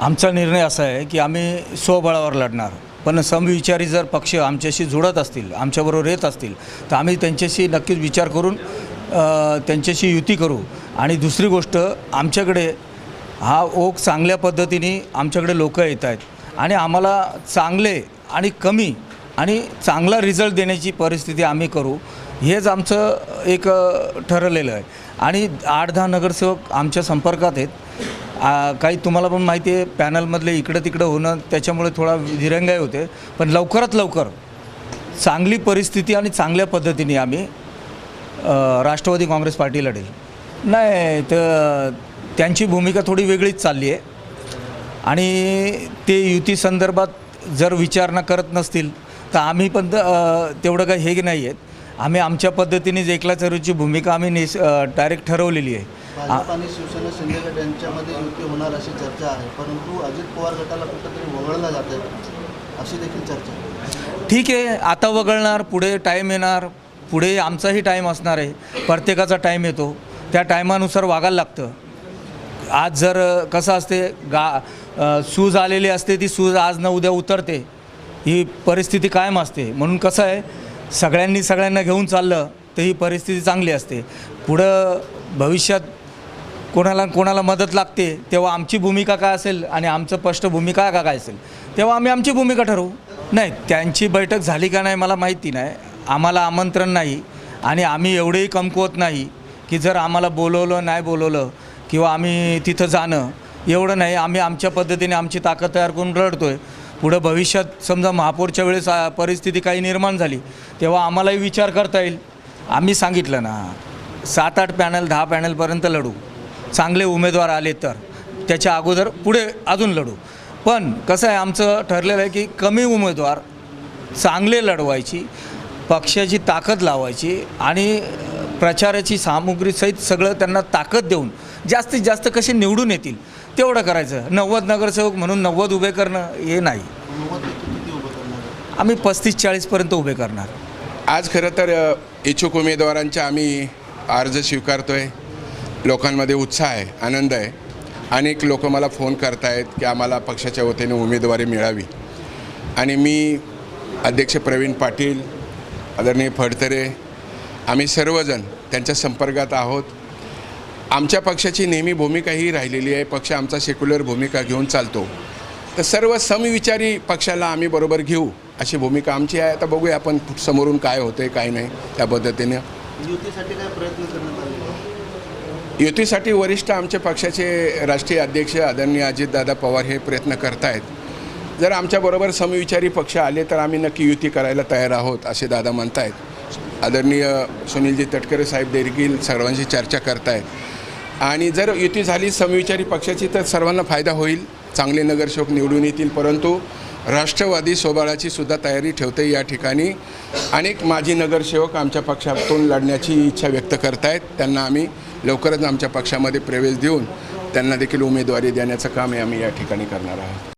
आमचा निर्णय असा आहे की आम्ही स्वबळावर लढणार. पण समविचारी जर पक्ष आमच्याशी जुळत असतील आमच्याबरोबर येत असतील तर आम्ही त्यांच्याशी नक्कीच विचार करून त्यांच्याशी युती करू. आणि दुसरी गोष्ट आमच्याकडे हा ओघ चांगल्या पद्धतीने आमच्याकडे लोक येत आहेत. आणि आम्हाला चांगले आणि कमी आणि चांगला रिझल्ट देण्याची परिस्थिती आम्ही करू हेच आमचं एक ठरलेलं आहे. आणि आठ दहा नगरसेवक आमच्या संपर्कात आहेत. काही तुम्हाला पण माहिती आहे पॅनलमधले इकडं तिकडं होणं त्याच्यामुळे थोडा दिरंगाई होते. पण लवकरात लवकर चांगली परिस्थिती आणि चांगल्या पद्धतीने आम्ही राष्ट्रवादी काँग्रेस पार्टी लढेल. नाही तर त्यांची भूमिका थोडी वेगळीच चालली आहे. आणि ते युती संदर्भात जर विचारणा करत नसतील तर आम्ही पण तेवढं काही हे नाही आहेत. आम्ही आमच्या पद्धतीनेच एकला चरूची भूमिका आम्ही निस डायरेक्ट ठरवलेली आहे. भाजप आणि शिवसेना शिंदे गट यांच्यामध्ये युती होणार अशी चर्चा आहे परंतु अजित पवार गटाला कुठंतरी वगळलं जात आहे. अशी देखील चर्चा ठीक आहे आता वगळणार पुढे टाईम येणार पुढे आमचाही टाईम असणार आहे प्रत्येकाचा टाईम येतो. त्या टायमानुसार वागायला लागतं. आज जर कसं असते गा सूज आलेली असते ती सूज आज न उद्या उतरते. ही परिस्थिती कायम असते. म्हणून कसं आहे सगळ्यांनी सगळ्यांना घेऊन चाललं तर ही परिस्थिती चांगली असते. पुढं भविष्यात कोणाला कोणाला मदत लागते तेव्हा आमची भूमिका काय असेल आणि आमचं स्पष्ट भूमिका का काय असेल तेव्हा आम्ही आमची भूमिका ठरवू. नाही त्यांची बैठक झाली का नाही मला माहिती नाही. आम्हाला आमंत्रण नाही आणि आम्ही एवढेही कमकुवत नाही की जर आम्हाला बोलवलं नाही बोलवलं किंवा आम्ही तिथं जाणं एवढं नाही. आम्ही आमच्या पद्धतीने आमची ताकद तयार करून रडतो आहे पुढं भविष्यात समजा महापौरच्या वेळेस परिस्थिती काही निर्माण झाली तेव्हा आम्हालाही विचार करता येईल. आम्ही सांगितलं ना सात आठ पॅनल दहा पॅनलपर्यंत लढू. चांगले उमेदवार आले तर त्याच्या अगोदर पुढे अजून लढू. पण कसं आहे आमचं ठरलेलं आहे की कमी उमेदवार चांगले लढवायची पक्षाची ताकद लावायची आणि प्रचाराची सामुग्रीसहित सगळं त्यांना ताकद देऊन जास्तीत जास्त कसे निवडून येतील तेवढं करायचं. नव्वद नगरसेवक म्हणून नव्वद उभे करणं हे नाही. आम्ही पस्तीस चाळीसपर्यंत उभे करणार. आज खरं तर इच्छुक उमेदवारांच्या आम्ही अर्ज स्वीकारतो आहे लोकांमध्ये उत्साह आहे आनंद आहे. अनेक लोक मला फोन करतायत की आम्हाला पक्षाच्या वतीने उमेदवारी मिळावी. आणि मी अध्यक्ष प्रवीण पाटील आदरणीय फडतरे आम्ही सर्वजण त्यांच्या संपर्कात आहोत. आमच्या पक्षाची नेहमी भूमिका ही राहिलेली आहे पक्ष आमचा सेक्युलर भूमिका घेऊन चालतो. तर सर्व समविचारी पक्षाला आम्ही बरोबर घेऊ अशी भूमिका आमची आहे. आता बघूया आपण समोरून काय होतं काय नाही त्या पद्धतीने. युतीसाठी काय प्रयत्न करण्यात आले? युतीसाठी वरिष्ठ आमच्या पक्षाचे राष्ट्रीय अध्यक्ष आदरणीय अजितदादा पवार हे प्रयत्न करतायत. जर आमच्याबरोबर समविचारी पक्ष आले तर आम्ही नक्की युती करायला तयार आहोत असे दादा म्हणतायत. आदरणीय सुनीलजी तटकरे साहेब देखील सर्वांशी चर्चा करतायत. आणि जर युती झाली समविचारी पक्षाची तर सर्वांना फायदा होईल. चांगले नगरसेवक निवडून येतील परंतु राष्ट्रवादी सोबाळाची सुद्धा तयारी ठेवते या ठिकाणी. अनेक माजी नगरसेवक आमच्या पक्षातून लढण्याची इच्छा व्यक्त करतायत. त्यांना आम्ही लवकरच आमच्या पक्षामध्ये प्रवेश देऊन त्यांना देखील उमेदवारी देण्याचं काम हे आम्ही या ठिकाणी करणार आहोत.